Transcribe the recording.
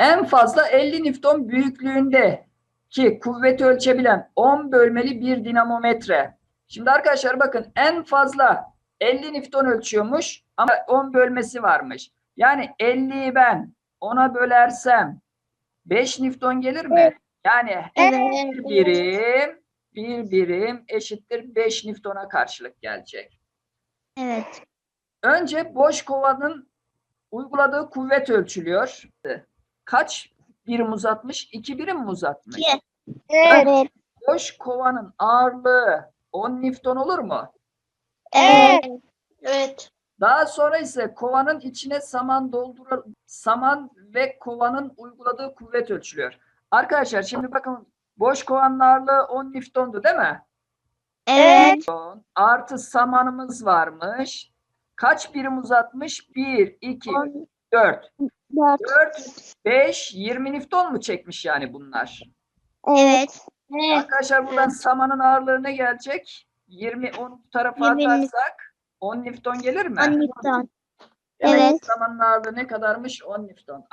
En fazla 50 Newton büyüklüğünde ki kuvveti ölçebilen 10 bölmeli bir dinamometre. Şimdi arkadaşlar bakın en fazla 50 Newton ölçüyormuş ama 10 bölmesi varmış. Yani 50'yi ben 10'a bölersem 5 Newton gelir mi? Yani Evet. bir birim bir birim eşittir 5 Newton'a karşılık gelecek. Evet. Önce boş kovanın uyguladığı kuvvet ölçülüyor. Kaç birim uzatmış? 2 birim mi uzatmış? İki. Evet. Boş kovanın ağırlığı 10 Newton olur mu? Evet. Evet. Daha sonra ise kovanın içine saman doldurur, saman ve kovanın uyguladığı kuvvet ölçülüyor. Arkadaşlar şimdi bakın boş kovanın ağırlığı 10 Newton'du değil mi? Evet. Artı samanımız varmış. Kaç birim uzatmış? 1, 2, 4. Dört. 4, 5, 20 Newton mu çekmiş yani bunlar? Evet. Evet. Arkadaşlar buradan samanın ağırlığı ne gelecek? 20, 10 bu tarafa 20 atarsak 10 Newton gelir mi? On Newton. Demek Evet. samanın ağırlığı ne kadarmış? 10 Newton.